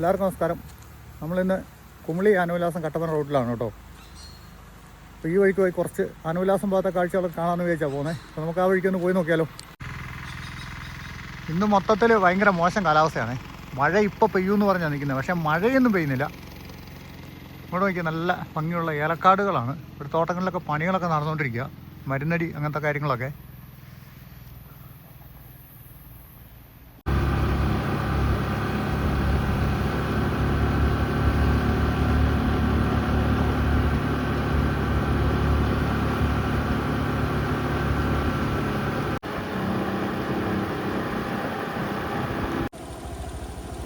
എല്ലാവർക്കും നമസ്കാരം. നമ്മളിന്ന് കുമളി ആനുവിലാസം കട്ടപ്പന റോഡിലാണ് കേട്ടോ. അപ്പോൾ ഈ വഴിക്ക് പോയി കുറച്ച് ആനുവിലാസം ഭാഗത്തെ കാഴ്ചകളൊക്കെ കാണാമെന്ന് വിചാരിച്ചാൽ പോകുന്നത് അപ്പോൾ നമുക്ക് ആ വഴിക്ക് ഒന്ന് പോയി നോക്കിയാലോ. ഇന്ന് മൊത്തത്തിൽ ഭയങ്കര മോശം കാലാവസ്ഥയാണ്. മഴ ഇപ്പോൾ പെയ്യുമെന്ന് പറഞ്ഞാൽ നിൽക്കുന്നത് പക്ഷേ മഴയൊന്നും പെയ്യുന്നില്ല. ഇവിടെ നോക്കിയാൽ നല്ല ഭംഗിയുള്ള ഏലക്കാടുകളാണ്. ഒരു തോട്ടങ്ങളിലൊക്കെ പണികളൊക്കെ നടന്നുകൊണ്ടിരിക്കുക മരുന്നടി അങ്ങനത്തെ കാര്യങ്ങളൊക്കെ.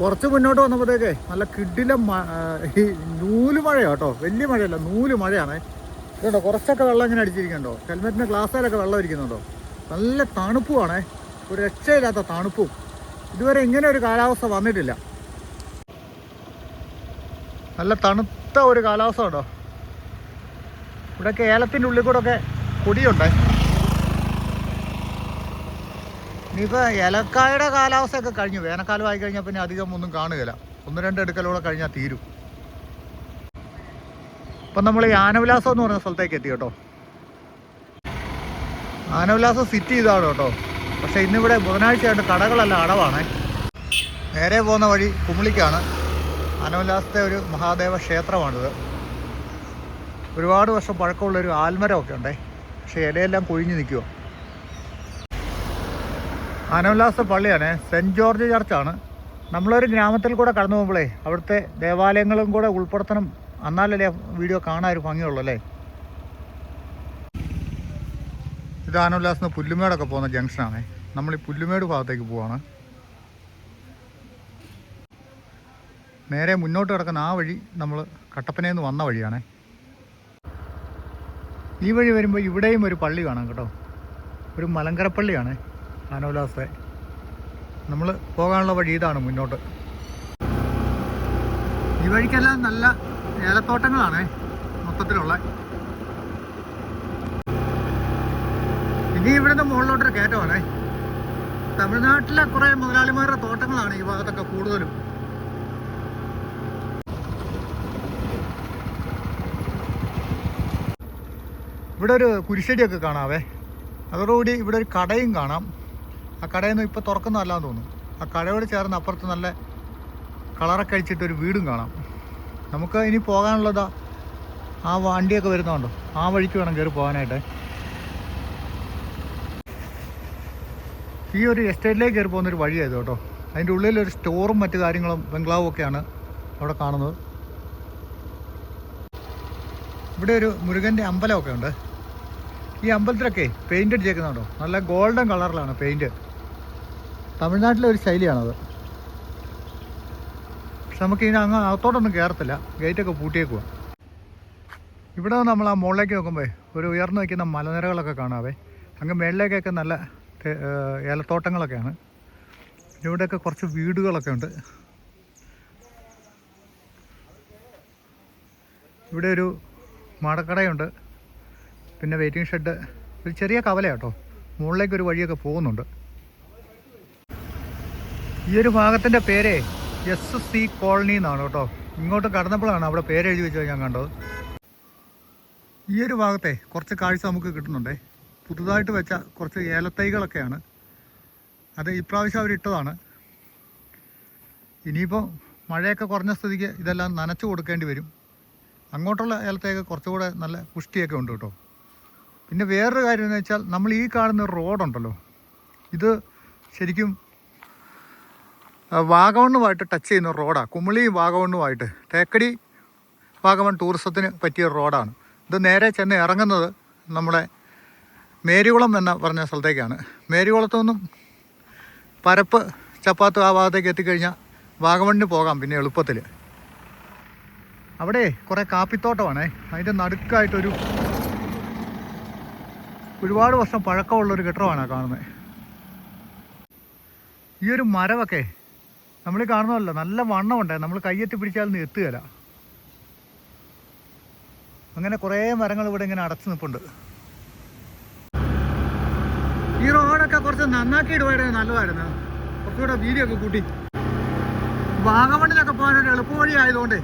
കുറച്ച് മുന്നോട്ട് വന്നപ്പോഴത്തേക്കേ നല്ല കിഡില ഈ നൂൽ മഴയാണ് കേട്ടോ. വലിയ മഴയല്ല നൂൽ മഴയാണ്. ഇതുണ്ടോ കുറച്ചൊക്കെ വെള്ളം ഇങ്ങനെ അടിച്ചിരിക്കണ്ടോ ഹെൽമെറ്റിന്റെ ഗ്ലാസ്സിലൊക്കെ വെള്ളം ഇരിക്കുന്നുണ്ടോ? നല്ല തണുപ്പുമാണേ. ഒരു രക്ഷയില്ലാത്ത തണുപ്പും. ഇതുവരെ ഇങ്ങനെ ഒരു കാലാവസ്ഥ വന്നിട്ടില്ല. നല്ല തണുത്ത ഒരു കാലാവസ്ഥ ഉണ്ടോ? ഇവിടെ ഏലത്തിന്റെ ഉള്ളിൽ കൂടെ ഒക്കെ കൊടിയുണ്ടേ? ഇനിയിപ്പോൾ ഏലക്കായുടെ കാലാവസ്ഥയൊക്കെ കഴിഞ്ഞു. വേനൽക്കാലം ആയി കഴിഞ്ഞാൽ പിന്നെ അധികം ഒന്നും കാണുകയില്ല. ഒന്ന് രണ്ട് എടുക്കലൂടെ കഴിഞ്ഞാൽ തീരും. ഇപ്പം നമ്മൾ ഈ ആനവിലാസം എന്ന് പറഞ്ഞ സ്ഥലത്തേക്ക് എത്തി കേട്ടോ. ആനവിലാസം സിറ്റി ഇതാണ് കേട്ടോ. പക്ഷെ ഇന്നിവിടെ ബുധനാഴ്ചയായിട്ട് കടകളെല്ലാം അടവാണ്. നേരെ പോകുന്ന വഴി കുമിളിക്കാണ്. ആനവിലാസത്തെ ഒരു മഹാദേവ ക്ഷേത്രമാണിത്. ഒരുപാട് വർഷം പഴക്കമുള്ളൊരു ആൽമരമൊക്കെ ഉണ്ടേ. പക്ഷേ ഇലയെല്ലാം കൊഴിഞ്ഞു നിൽക്കുക ആനവിലാസ പള്ളിയാണ്. സെന്റ് ജോർജ് ചർച്ചാണ്. നമ്മളൊരു ഗ്രാമത്തിൽ കൂടെ കടന്നു പോകുമ്പോഴേ അവിടുത്തെ ദേവാലയങ്ങളും കൂടെ ഉൾപ്പെടുത്തണം. എന്നാലല്ലേ വീഡിയോ കാണാൻ ഒരു ഭംഗിയുള്ളൂ അല്ലേ? ഇത് ആനവിലാസിന് പുല്ലുമേടൊക്കെ പോകുന്ന ജംഗ്ഷനാണ്. നമ്മൾ ഈ പുല്ലുമേട് ഭാഗത്തേക്ക് പോവാണ്. നേരെ മുന്നോട്ട് കിടക്കുന്ന ആ വഴി നമ്മൾ കട്ടപ്പനയിൽ നിന്ന് വന്ന വഴിയാണ്. ഈ വഴി വരുമ്പോൾ ഇവിടെയും ഒരു പള്ളി കാണാം കേട്ടോ. ഒരു മലങ്കരപ്പള്ളിയാണ്. ആനോലാസെ നമ്മൾ പോകാനുള്ള വഴി ഇതാണ് മുന്നോട്ട്. ഈ വഴിക്കെല്ലാം നല്ല ഏലത്തോട്ടങ്ങളാണ് മൊത്തത്തിലുള്ള. ഇനി ഇവിടുന്ന് മുകളിലോട്ടൊരു കയറ്റമാണേ. തമിഴ്നാട്ടിലെ കുറേ മുതലാളിമാരുടെ തോട്ടങ്ങളാണ് ഈ ഭാഗത്തൊക്കെ കൂടുതലും. ഇവിടെ ഒരു കുരിശടിയൊക്കെ കാണാവേ. അതോടുകൂടി ഇവിടെ ഒരു കടയും കാണാം. ആ കടയിൽ നിന്ന് ഇപ്പോൾ തുറക്കുന്നതല്ലാന്ന് തോന്നുന്നു. ആ കടയോട് ചേർന്ന് അപ്പുറത്ത് നല്ല കളറൊക്കെ അടിച്ചിട്ട് ഒരു വീടും കാണാം. നമുക്ക് ഇനി പോകാനുള്ളതാ ആ വണ്ടിയൊക്കെ വരുന്നുണ്ടോ ആ വഴിക്ക് വേണം കയറി പോകാനായിട്ട്. ഈ ഒരു എസ്റ്റേറ്റിലേക്ക് കയറി പോകുന്നൊരു വഴിയായത് കേട്ടോ. അതിന്റെ ഉള്ളിൽ ഒരു സ്റ്റോറും മറ്റു കാര്യങ്ങളും ബംഗ്ലാവും ഒക്കെയാണ് അവിടെ കാണുന്നത്. ഇവിടെ ഒരു മുരുകന്റെ അമ്പലമൊക്കെ ഉണ്ട്. ഈ അമ്പലത്തിലൊക്കെ പെയിന്റ് അടിച്ചേക്കുന്നുണ്ടോ നല്ല ഗോൾഡൻ കളറിലാണ് പെയിന്റ് തമിഴ്നാട്ടിലെ ഒരു ശൈലിയാണത്. പക്ഷെ നമുക്ക് ഇതിന് അങ്ങ് അകത്തോട്ടൊന്നും കയറത്തില്ല ഗേറ്റൊക്കെ പൂട്ടിയേക്കുക ഇവിടെ നമ്മൾ ആ മുകളിലേക്ക് നോക്കുമ്പോൾ ഒരു ഉയർന്നു വയ്ക്കുന്ന മലനിരകളൊക്കെ കാണാവേ. അങ്ങ് മേളിലേക്കൊക്കെ നല്ല ഏലത്തോട്ടങ്ങളൊക്കെയാണ്. ഇവിടെയൊക്കെ കുറച്ച് വീടുകളൊക്കെ ഉണ്ട്. ഇവിടെ ഒരു മാടക്കടയുണ്ട്. പിന്നെ വെയിറ്റിംഗ് ഷെഡ്. ഒരു ചെറിയ കവല കേട്ടോ മുകളിലേക്ക് ഒരു വഴിയൊക്കെ പോകുന്നുണ്ട്. ഈ ഒരു ഭാഗത്തിന്റെ പേര് എസ് സി കോളനി എന്നാണ് കേട്ടോ. ഇങ്ങോട്ട് കടന്നപ്പോഴാണ് അവിടെ പേര് എഴുതി വെച്ചത് ഞാൻ കണ്ടത്. ഈ ഒരു ഭാഗത്തെ കുറച്ച് കാഴ്ച നമുക്ക് കിട്ടുന്നുണ്ടേ. പുതുതായിട്ട് വെച്ച കുറച്ച് ഏലത്തൈകളൊക്കെയാണ്. അത് ഇപ്രാവശ്യം അവർ ഇട്ടതാണ്. ഇനിയിപ്പോൾ മഴയൊക്കെ കുറഞ്ഞ സ്ഥിതിക്ക് ഇതെല്ലാം നനച്ചു കൊടുക്കേണ്ടി വരും. അങ്ങോട്ടുള്ള ഏലത്തേക്ക് കുറച്ചുകൂടെ നല്ല പുഷ്ടിയൊക്കെ ഉണ്ട് കേട്ടോ. പിന്നെ വേറൊരു കാര്യം എന്ന് വെച്ചാൽ നമ്മൾ ഈ കാണുന്ന റോഡുണ്ടല്ലോ. ഇത് ശരിക്കും വാഗമണ്ണുമായിട്ട് ടച്ച് ചെയ്യുന്ന റോഡാണ് കുമളി വാഗമണ്ണുമായിട്ട്. തേക്കടി വാഗമൺ ടൂറിസത്തിന് പറ്റിയ റോഡാണ് ഇത് നേരെ ചെന്ന് ഇറങ്ങുന്നത് നമ്മുടെ മേരികുളം എന്ന പറഞ്ഞ സ്ഥലത്തേക്കാണ്. മേരികുളത്തു നിന്നും പരപ്പ് ചപ്പാത്ത് ആ ഭാഗത്തേക്ക് എത്തിക്കഴിഞ്ഞാൽ വാഗമണ്ണിന് പോകാം പിന്നെ എളുപ്പത്തിൽ. അവിടെ കുറേ കാപ്പിത്തോട്ടമാണേ. അതിന്റെ നടുക്കായിട്ടൊരു ഒരുപാട് വർഷം പഴക്കമുള്ളൊരു കെട്ടിടമാണ് കാണുന്നത്. ഈ ഒരു മരമൊക്കെ നമ്മൾ കാണുന്നതല്ല നല്ല ഉണ്ടായി. നമ്മൾ കയ്യെത്തി പിടിച്ചാലൊന്നും എത്തുകയില്ല. അങ്ങനെ കുറേ മരങ്ങൾ ഇവിടെ ഇങ്ങനെ അടച്ചു നിൽപ്പുണ്ട്. ഈ റോഡൊക്കെ കുറച്ച് നന്നാക്കി ഇടുവായിരുന്നു നല്ലതായിരുന്നു. കുറച്ചുകൂടെ വീതിയൊക്കെ കൂട്ടി. വാഗമണ്ണിലൊക്കെ ഒരു എളുപ്പവഴി ആയതുകൊണ്ട്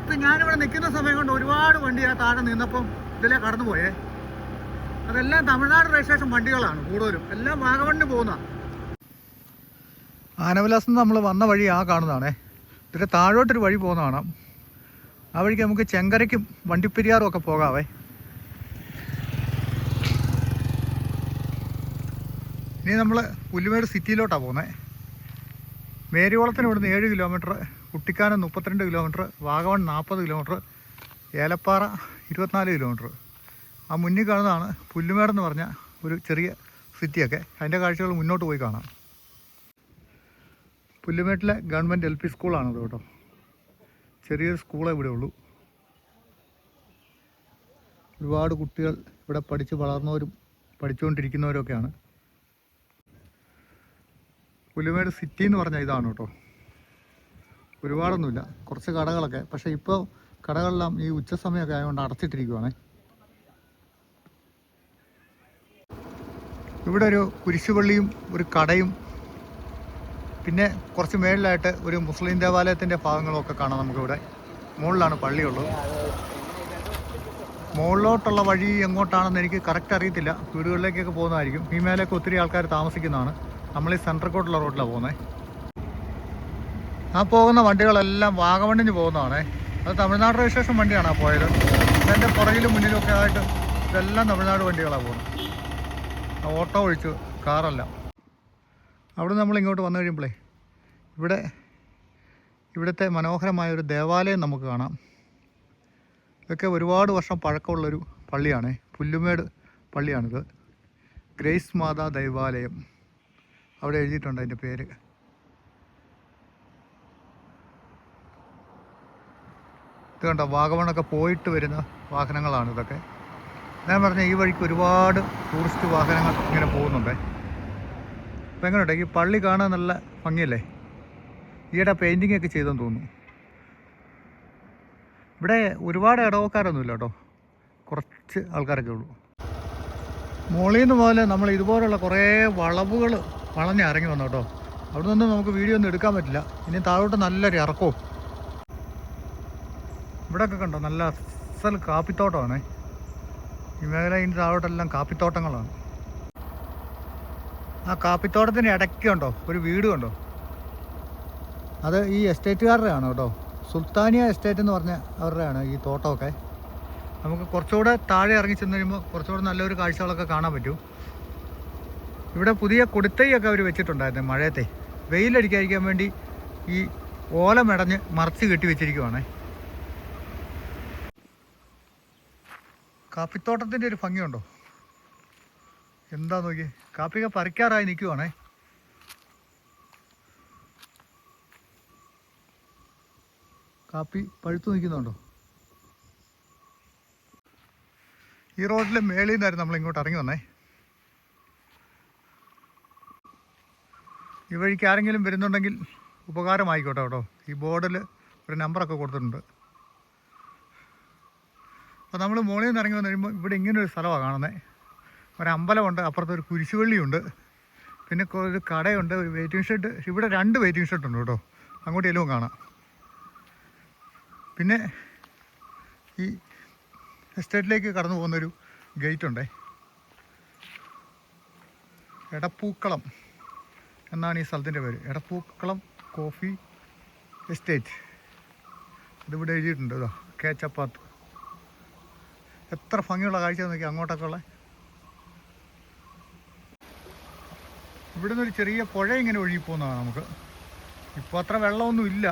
ഇപ്പം ഞാനിവിടെ നിൽക്കുന്ന സമയം കൊണ്ട് ഒരുപാട് വണ്ടി ആ താഴെ നിന്നപ്പം ഇതിലേ കടന്നു പോയേ അതെല്ലാം തമിഴ്നാട് രജിസ്ട്രേഷൻ വണ്ടികളാണ് കൂടുതലും. എല്ലാം വാഗമണ്ണിന് പോകുന്ന ആനവിലാസം നമ്മൾ വന്ന വഴി ആ കാണുന്നതാണേ. പിന്നെ താഴോട്ടൊരു വഴി പോകുന്ന കാണാം. ആ വഴിക്ക് നമുക്ക് ചെങ്കരയ്ക്കും വണ്ടിപ്പെരിയാറും ഒക്കെ പോകാവേ. ഇനി നമ്മൾ പുല്ലുമേട് സിറ്റിയിലോട്ടാണ് പോകുന്നത് മേരികുളത്തിന് ഇവിടുന്ന് ഏഴ് കിലോമീറ്റർ കുട്ടിക്കാനം മുപ്പത്തിരണ്ട് കിലോമീറ്റർ വാഗവൺ നാൽപ്പത് കിലോമീറ്റർ ഏലപ്പാറ ഇരുപത്തിനാല് കിലോമീറ്റർ. ആ മുന്നിൽ കാണുന്നതാണ് പുല്ലുമേടെന്ന് പറഞ്ഞ ഒരു ചെറിയ സിറ്റിയൊക്കെ. അതിന്റെ കാഴ്ചകൾ മുന്നോട്ട് പോയി കാണാം. പുല്ലുമേട്ടിലെ ഗവൺമെന്റ് എൽ പി സ്കൂളാണത് കേട്ടോ. ചെറിയൊരു സ്കൂളേ ഇവിടെ ഉള്ളൂ. ഒരുപാട് കുട്ടികൾ ഇവിടെ പഠിച്ച് വളർന്നവരും പഠിച്ചുകൊണ്ടിരിക്കുന്നവരൊക്കെയാണ്. പുല്ലുമേട് സിറ്റി എന്ന് പറഞ്ഞാൽ ഇതാണ് കേട്ടോ. ഒരുപാടൊന്നുമില്ല. കുറച്ച് കടകളൊക്കെ. പക്ഷേ ഇപ്പോൾ കടകളെല്ലാം ഈ ഉച്ച സമയമൊക്കെ ആയതുകൊണ്ട് അടച്ചിട്ടിരിക്കുവാണ്. ഇവിടെ ഒരു കുരിശുപള്ളിയും ഒരു കടയും പിന്നെ കുറച്ച് മേളിലായിട്ട് ഒരു മുസ്ലിം ദേവാലയത്തിന്റെ ഭാഗങ്ങളൊക്കെ കാണാം നമുക്കിവിടെ. മുകളിലാണ് പള്ളിയുള്ളത്. മുകളിലോട്ടുള്ള വഴി എങ്ങോട്ടാണെന്ന് എനിക്ക് കറക്റ്റ് അറിയത്തില്ല. വീടുകളിലേക്കൊക്കെ പോകുന്നതായിരിക്കും. ഈ മേലൊക്കെ ഒത്തിരി ആൾക്കാർ താമസിക്കുന്നതാണ്. നമ്മൾ ഈ സെൻട്രൽ കോട്ടുള്ള റോഡിലാണ് പോകുന്നത് ആ പോകുന്ന വണ്ടികളെല്ലാം വാഗമണ്ണിന് പോകുന്നതാണ്. അത് തമിഴ്നാട് രജിസ്ട്രേഷൻ വണ്ടിയാണ് ആ പോയത്. അതിന്റെ പുറകിലും മുന്നിലും ഒക്കെ ആയിട്ട് ഇതെല്ലാം തമിഴ്നാട് വണ്ടികളാണ് പോകുന്നത്. ഓട്ടോ ഒഴിച്ചു കാറല്ല. അവിടെ നമ്മൾ ഇങ്ങോട്ട് വന്നു കഴിയുമ്പോഴേ ഇവിടെ ഇവിടുത്തെ മനോഹരമായ ഒരു ദേവാലയം നമുക്ക് കാണാം. ഇതൊക്കെ ഒരുപാട് വർഷം പഴക്കമുള്ളൊരു പള്ളിയാണ്. പുല്ലുമേട് പള്ളിയാണിത്. ഗ്രേസ് മാതാ ദൈവാലയം. അവിടെ എഴുതിയിട്ടുണ്ട് അതിന്റെ പേര്. ഇത് കണ്ടോ വാഗമണൊക്കെ പോയിട്ട് വരുന്ന വാഹനങ്ങളാണ് ഇതൊക്കെ. ഞാൻ പറഞ്ഞ ഈ വഴിക്ക് ഒരുപാട് ടൂറിസ്റ്റ് വാഹനങ്ങൾ ഇങ്ങനെ പോകുന്നുണ്ടേ. അപ്പം എങ്ങനെയുണ്ട് ഈ പള്ളി കാണാൻ നല്ല ഭംഗിയല്ലേ? ഈയിടെ പെയിന്റിംഗ് ഒക്കെ ചെയ്തെന്ന് തോന്നുന്നു. ഇവിടെ ഒരുപാട് ഇടവക്കാരൊന്നുമില്ല കേട്ടോ കുറച്ച് ആൾക്കാരൊക്കെ ഉള്ളൂ. മോളിൽ നിന്ന് പോലെ നമ്മൾ ഇതുപോലുള്ള കുറേ വളവുകൾ വളഞ്ഞ് ഇറങ്ങി വന്നു കേട്ടോ അവിടെ നിന്ന് നമുക്ക് വീഡിയോ ഒന്നും എടുക്കാൻ പറ്റില്ല. ഇനി താഴോട്ട് നല്ലൊരു ഇറക്കവും. ഇവിടെയൊക്കെ കണ്ടോ? നല്ല അസൽ കാപ്പിത്തോട്ടമാണേ. ഈ മേഖല ഇനി താഴോട്ടെല്ലാം കാപ്പിത്തോട്ടങ്ങളാണ്. ആ കാപ്പിത്തോട്ടത്തിന്റെ ഇടയ്ക്ക് കണ്ടോ ഒരു വീട് കണ്ടോ അത് ഈ എസ്റ്റേറ്റുകാരുടെയാണ് കേട്ടോ. സുൽത്താനിയ എസ്റ്റേറ്റ് എന്ന് പറഞ്ഞ അവരുടെയാണ് ഈ തോട്ടമൊക്കെ. നമുക്ക് കുറച്ചുകൂടെ താഴെ ഇറങ്ങി ചെന്ന് കഴിയുമ്പോൾ കുറച്ചുകൂടെ നല്ലൊരു കാഴ്ചകളൊക്കെ കാണാൻ പറ്റും. ഇവിടെ പുതിയ കൊടുത്തൈയൊക്കെ അവർ വെച്ചിട്ടുണ്ടായിരുന്നു മഴയത്തെ. വെയിലടിക്കാതിരിക്കാൻ വേണ്ടി ഈ ഓല മെടഞ്ഞ് മറച്ച് കെട്ടി വെച്ചിരിക്കുവാണേ. കാപ്പിത്തോട്ടത്തിന്റെ ഒരു ഭംഗിയുണ്ടോ? എന്താ നോക്കി കാപ്പിയൊക്കെ പറിക്കാറായി നിൽക്കുവാണേ കാപ്പി പഴുത്തു നിൽക്കുന്നുണ്ടോ? ഈ റോഡിലെ മേളിൽ നിന്നായിരുന്നു നമ്മൾ ഇങ്ങോട്ട് ഇറങ്ങി വന്നേ. ഈ വഴിക്ക് ആരെങ്കിലും വരുന്നുണ്ടെങ്കിൽ ഉപകാരമായിക്കോട്ടെ കേട്ടോ. ഈ ബോർഡിൽ ഒരു നമ്പറൊക്കെ കൊടുത്തിട്ടുണ്ട്. അപ്പോൾ നമ്മൾ മുകളിൽ നിന്ന് ഇറങ്ങി വന്നു കഴിയുമ്പോൾ ഇവിടെ ഇങ്ങനെ ഒരു സ്ഥലമാണ് കാണുന്നത്. ഒരു അമ്പലമുണ്ട് അപ്പുറത്ത് ഒരു കുരിശുപള്ളിയുണ്ട് പിന്നെ ഒരു കടയുണ്ട് ഒരു വെയിറ്റിംഗ് ഷെഡ് ഇവിടെ രണ്ട് വെയിറ്റിംഗ് ഷെഡ് ഉണ്ട് കേട്ടോ. അങ്ങോട്ട് എല്ലാം കാണാം. പിന്നെ ഈ എസ്റ്റേറ്റിലേക്ക് കടന്നു പോകുന്നൊരു ഗേറ്റ് ഉണ്ടേ എടപ്പൂക്കളം എന്നാണ് ഈ സ്ഥലത്തിന്റെ പേര്. Edappookkalam coffee estate. ഇതിവിടെ എഴുതിയിട്ടുണ്ട് കേച്ചപ്പാത്ത് എത്ര ഭംഗിയുള്ള കാഴ്ച നോക്കി അങ്ങോട്ടൊക്കെ ഉള്ള ഇവിടുന്ന് ഒരു ചെറിയ പുഴ ഇങ്ങനെ ഒഴുകി പോകുന്നതാണ് നമുക്ക്. ഇപ്പോൾ അത്ര വെള്ളമൊന്നും ഇല്ല.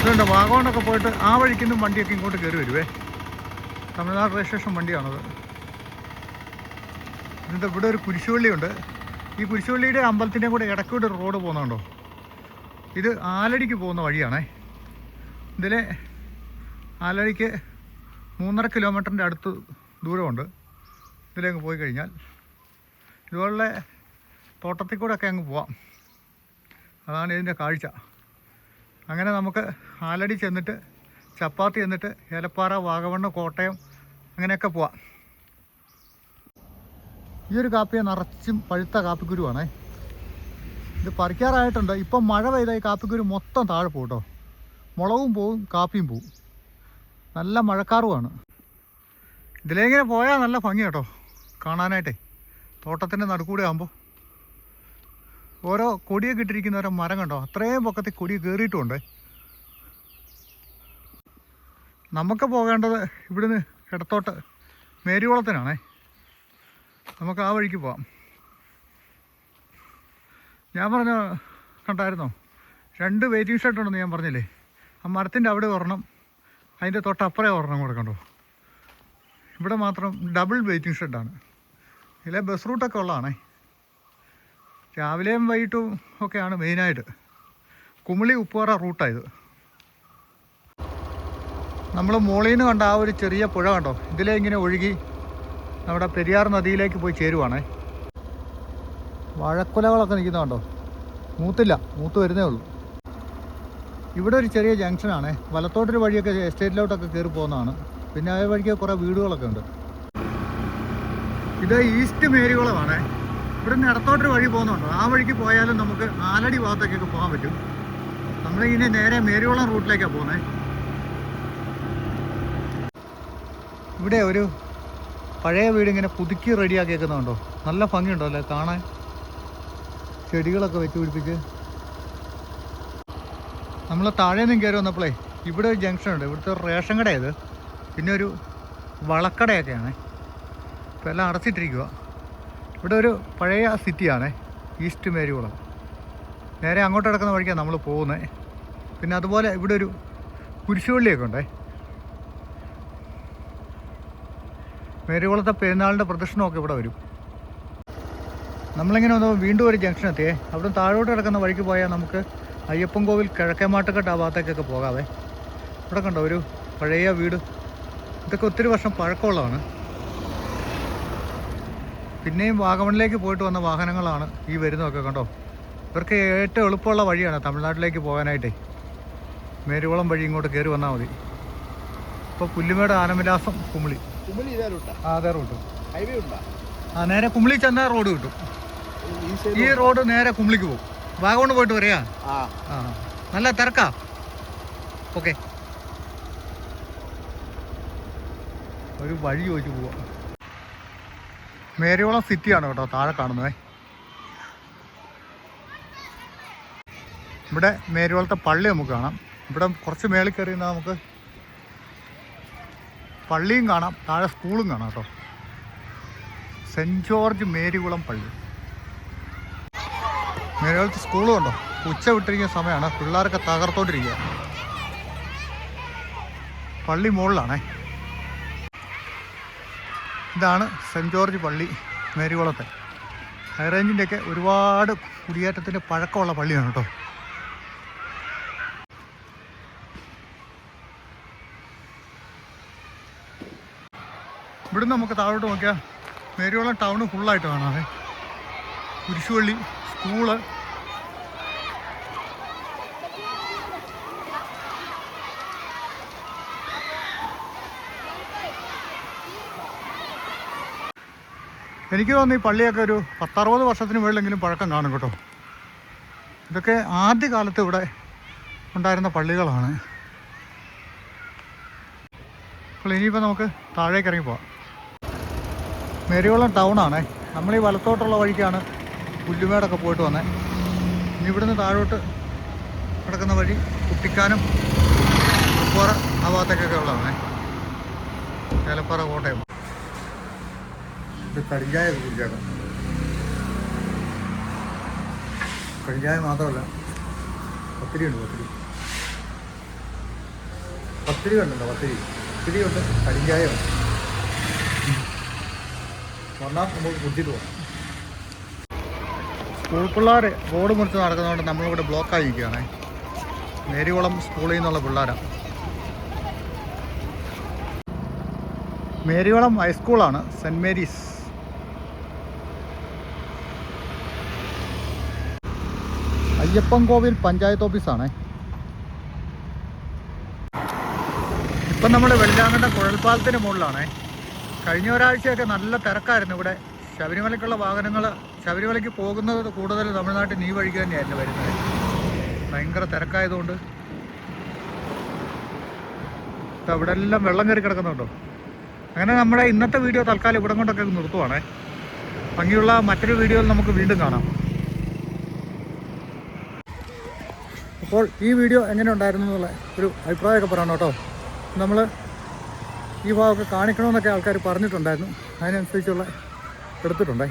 ഇതുണ്ട് വാഗോണ്ടൊക്കെ പോയിട്ട് ആ വഴിക്കൊന്നും വണ്ടിയൊക്കെ ഇങ്ങോട്ട് കയറി വരുവേ. തമിഴ്നാട് രജിസ്ട്രേഷൻ വണ്ടിയാണത്. ഇതിന്റെ ഇവിടെ ഒരു കുരിശുപള്ളിയുണ്ട്. ഈ കുരിശുപള്ളിയുടെ അമ്പലത്തിന്റെ കൂടെ ഇടയ്ക്കൂടെ ഒരു റോഡ് പോകുന്നുണ്ടോ? ഇത് ആലടിക്ക് പോകുന്ന വഴിയാണേ. ഇതിലെ ആലടിക്ക് മൂന്നര കിലോമീറ്ററിന്റെ അടുത്ത് ദൂരമുണ്ട്. ഇതിലേക്ക് പോയി കഴിഞ്ഞാൽ ഇതുപോലുള്ള തോട്ടത്തിൽ കൂടെ ഒക്കെ അങ്ങ് പോവാം. അതാണ് ഇതിന്റെ കാഴ്ച. അങ്ങനെ നമുക്ക് ആലടി ചെന്നിട്ട് ചപ്പാത്തി ചെന്നിട്ട് ഏലപ്പാറ വാഗമണ്ണ് കോട്ടയം അങ്ങനെയൊക്കെ പോവാം. ഈ ഒരു കാപ്പിയെ നിറച്ചും പഴുത്ത കാപ്പിക്കുരുവാണേ. ഇത് പറിക്കാറായിട്ടുണ്ട്. ഇപ്പം മഴ പെയ്താൽ ഈ കാപ്പിക്കുരു മൊത്തം താഴെ പോകും കേട്ടോ. മുളകും പോവും കാപ്പിയും പോവും. നല്ല മഴക്കാറുമാണ് ഇതിലേങ്ങനെ പോയാൽ നല്ല ഭംഗി കേട്ടോ. കാണാനായിട്ടേ. തോട്ടത്തിന്റെ നടുക്കൂടെ ആകുമ്പോൾ ഓരോ കൊടിയൊക്കെ ഇട്ടിരിക്കുന്ന ഓരോ മരം കണ്ടോ? അത്രയും പൊക്കത്തിൽ കൊടി കയറിയിട്ടുമുണ്ട് നമുക്ക് പോകേണ്ടത് ഇവിടുന്ന് ഇടത്തോട്ട് മേരികുളത്തിനാണേ. നമുക്ക് ആ വഴിക്ക് പോവാം. ഞാൻ പറഞ്ഞ കണ്ടായിരുന്നോ? രണ്ട് വെയിറ്റിംഗ് ഷെഡ് ഉണ്ടെന്ന് ഞാൻ പറഞ്ഞില്ലേ? ആ മരത്തിന്റെ അവിടെ ഒരെണ്ണം അതിന്റെ തൊട്ടപ്പുറേ ഒരെണ്ണം കൊടുക്കണ്ടോ കണ്ടോ. ഇവിടെ മാത്രം ഡബിൾ വെയിറ്റിംഗ് ഷെഡാണ് ഇതിലെ ബസ് റൂട്ടൊക്കെ ഉള്ളതാണേ. രാവിലെയും വൈകിട്ടും ഒക്കെയാണ് മെയിനായിട്ട് കുമിളി ഉപ്പുവറ റൂട്ടായത് നമ്മൾ മോളിൽ നിന്ന് കണ്ട ആ ഒരു ചെറിയ പുഴ കണ്ടോ? ഇതിലേ ഇങ്ങനെ ഒഴുകി നമ്മുടെ പെരിയാർ നദിയിലേക്ക് പോയി ചേരുവാണേ. വാഴക്കുലകളൊക്കെ നിൽക്കുന്ന കണ്ടോ? മൂത്തില്ല മൂത്ത് വരുന്നേ ഉള്ളൂ. ഇവിടെ ഒരു ചെറിയ ജംഗ്ഷനാണ് വലത്തോട്ടൊരു വഴിയൊക്കെ എസ്റ്റേറ്റിലോട്ടൊക്കെ കയറി പോകുന്നതാണ്. പിന്നെ ആ വഴിക്ക് കുറേ വീടുകളൊക്കെ ഉണ്ട്. ഇത് ഈസ്റ്റ് മേരികുളമാണ്. ഇവിടുന്ന് ഇടത്തോട്ടൊരു വഴി പോകുന്നുണ്ടോ. ആ വഴിക്ക് പോയാലും നമുക്ക് ആലടി ഭാഗത്തേക്കൊക്കെ പോകാൻ പറ്റും. നമ്മളിങ്ങനെ നേരെ മേരികുളം റൂട്ടിലേക്കാണ് പോകുന്നത് ഇവിടെ ഒരു പഴയ വീട് ഇങ്ങനെ പുതുക്കി റെഡിയാക്കിയേക്കുന്നുണ്ടോ? നല്ല ഭംഗിയുണ്ടോ അല്ലേ? കാണാൻ. ചെടികളൊക്കെ വെച്ച് പിടിപ്പിച്ച്. നമ്മൾ താഴെ നിന്ന് കയറി വന്നപ്പോഴേ ഇവിടെ ഒരു ജംഗ്ഷൻ ഉണ്ട്. ഇവിടുത്തെ റേഷൻ കട ഇത്. പിന്നെ ഒരു വളക്കടയൊക്കെയാണ്. എല്ലാം അടച്ചിട്ടിരിക്കുക ഇവിടെ ഒരു പഴയ സിറ്റിയാണേ ഈസ്റ്റ് മേരികുളം. നേരെ അങ്ങോട്ട് കിടക്കുന്ന വഴിക്കാണ് നമ്മൾ പോകുന്നത് പിന്നെ അതുപോലെ ഇവിടെ ഒരു കുരിശുപള്ളിയൊക്കെ ഉണ്ടേ. മേരികുളത്തെ പെരുന്നാളിന്റെ പ്രദർശനമൊക്കെ ഇവിടെ വരും. നമ്മളിങ്ങനെ ഒന്ന് വീണ്ടും ഒരു ജംഗ്ഷൻ എത്തിയേ. അവിടെ താഴോട്ട് കിടക്കുന്ന വഴിക്ക് പോയാൽ നമുക്ക് അയ്യപ്പൻ കോവിൽ കിഴക്കേമാട്ടക്കെട്ട് ആ ഭാഗത്തേക്കൊക്കെ പോകാവേ. ഇവിടെ കണ്ടോ ഒരു പഴയ വീട്. ഇതൊക്കെ ഒത്തിരി വർഷം പഴക്കമുള്ളതാണ്. പിന്നെയും വാഗമണിലേക്ക് പോയിട്ട് വന്ന വാഹനങ്ങളാണ് ഈ വരുന്നതൊക്കെ കണ്ടോ? ഇവർക്ക് ഏറ്റവും എളുപ്പമുള്ള വഴിയാണ് തമിഴ്നാട്ടിലേക്ക് പോകാനായിട്ടേ. മേരുവളം വഴി ഇങ്ങോട്ട് കയറി വന്നാൽ മതി. ഇപ്പോൾ പുല്ലുമേട് ആനവിലാസം കുമിളി. ആ അതെ റൂട്ട്. ഹൈവേ ആ നേരെ കുമിളി ചെന്നാൽ റോഡ് കിട്ടും. ഈ റോഡ് നേരെ കുമിളിക്ക് പോകും. വാഗമണ് പോയിട്ട് വരിക ആ. ആ നല്ല തിരക്കാ. ഓക്കെ. ഒരു വഴി ചോദിച്ചു പോവാ. മേരിയോളം സിറ്റിയാണ് കേട്ടോ താഴെ കാണുന്നത്. ഇവിടെ മേരിയോളത്തെ പള്ളി നമുക്ക് കാണാം. ഇവിടെ കുറച്ച് മേളിൽ കയറി നമുക്ക് പള്ളിയും കാണാം. താഴെ സ്കൂളും കാണാം കേട്ടോ. സെന്റ് ജോർജ് മേരികുളം പള്ളി. മേരികുളത്ത് സ്കൂളും ഉണ്ടോ? ഉച്ച വിട്ടിരിക്കുന്ന സമയമാണ്. പിള്ളേരൊക്കെ തകർത്തോണ്ടിരിക്കുക. പള്ളി മുകളിലാണേ. ഇതാണ് സെന്റ് ജോർജ് പള്ളി മേരികുളത്തെ. ഹൈറേഞ്ചിന്റെയൊക്കെ ഒരുപാട് കുടിയേറ്റത്തിന്റെ പഴക്കമുള്ള പള്ളിയാണ് കേട്ടോ. ഇവിടുന്ന് നമുക്ക് താഴോട്ട് നോക്കിയാൽ മേരികുളം ടൗണ് ഫുള്ളായിട്ട് കാണാതെ കുരിശുപള്ളി സ്കൂൾ എനിക്ക് തോന്നുന്നു ഈ പള്ളിയൊക്കെ ഒരു പത്തറുപത് വർഷത്തിന് മുകളിലെങ്കിലും പഴക്കം കാണും കേട്ടോ. ഇതൊക്കെ ആദ്യകാലത്ത് ഇവിടെ ഉണ്ടായിരുന്ന പള്ളികളാണ്. അപ്പോൾ ഇനിയിപ്പോൾ നമുക്ക് താഴേക്ക് ഇറങ്ങി പോവാം. മേരികുളം ടൗണാണേ നമ്മൾ ഈ വലത്തോട്ടുള്ള വഴിക്കാണ് പുല്ലുമേടൊക്കെ പോയിട്ട് വന്നേ. ഇനി ഇവിടുന്ന് താഴോട്ട് കിടക്കുന്ന വഴി കുട്ടിക്കാനും ഉപ്പുറ ആ ഭാഗത്തേക്കൊക്കെ ഉള്ളതാണേ. ഏലപ്പാറ കോട്ടയം. ഇത് കരിഞ്ചായ കുടിച്ചേക്കാം. കടിഞ്ചായ മാത്രമല്ല പത്തിരി ഉണ്ട് പത്തിരി. പത്തിരി ഉണ്ടല്ലോ പത്തിരി. പത്തിരി ഉണ്ട് കടിഞ്ചായ വന്നാൽ നമുക്ക് കുടിച്ചിട്ട് പോകാം. സ്കൂൾ പിള്ളേർ റോഡ് മുറിച്ച് നടക്കുന്നതുകൊണ്ട് നമ്മളിവിടെ ബ്ലോക്കായി നിൽക്കുകയാണേ. മേരികുളം സ്കൂളിൽ നിന്നുള്ള പിള്ളേരാണ്. മേരികുളം ഹൈസ്കൂളാണ് സെന്റ് മേരീസ്. അയ്യപ്പൻ കോവിൽ പഞ്ചായത്ത് ഓഫീസാണേ. ഇപ്പം നമ്മൾ വെള്ളിയാങ്കണ്ട കുഴൽപ്പാലത്തിന് മുകളിലാണേ. കഴിഞ്ഞ ഒരാഴ്ചയൊക്കെ നല്ല തിരക്കായിരുന്നു ഇവിടെ. ശബരിമലയ്ക്കുള്ള വാഹനങ്ങൾ ശബരിമലയ്ക്ക് പോകുന്നത് കൂടുതൽ തമിഴ്നാട്ടിൽ നീ വഴിക്ക് തന്നെയായിരുന്നു വരുന്നത്. ഭയങ്കര തിരക്കായതുകൊണ്ട്. ഇവിടെ എല്ലാം വെള്ളം കയറി കിടക്കുന്നുണ്ടോ? അങ്ങനെ നമ്മുടെ ഇന്നത്തെ വീഡിയോ തൽക്കാലം ഇവിടം കൊണ്ടൊക്കെ നിർത്തുവാണേ. ഭംഗിയുള്ള മറ്റൊരു വീഡിയോയിൽ നമുക്ക് വീണ്ടും കാണാം. അപ്പോൾ ഈ വീഡിയോ എങ്ങനെ ഉണ്ടായിരുന്നു എന്നുള്ള ഒരു അഭിപ്രായമൊക്കെ പറയണം കേട്ടോ. നമ്മൾ ഈ ഭാഗമൊക്കെ കാണിക്കണമെന്നൊക്കെ ആൾക്കാർ പറഞ്ഞിട്ടുണ്ടായിരുന്നു. അതിനനുസരിച്ചുള്ള എടുത്തിട്ടുണ്ടേ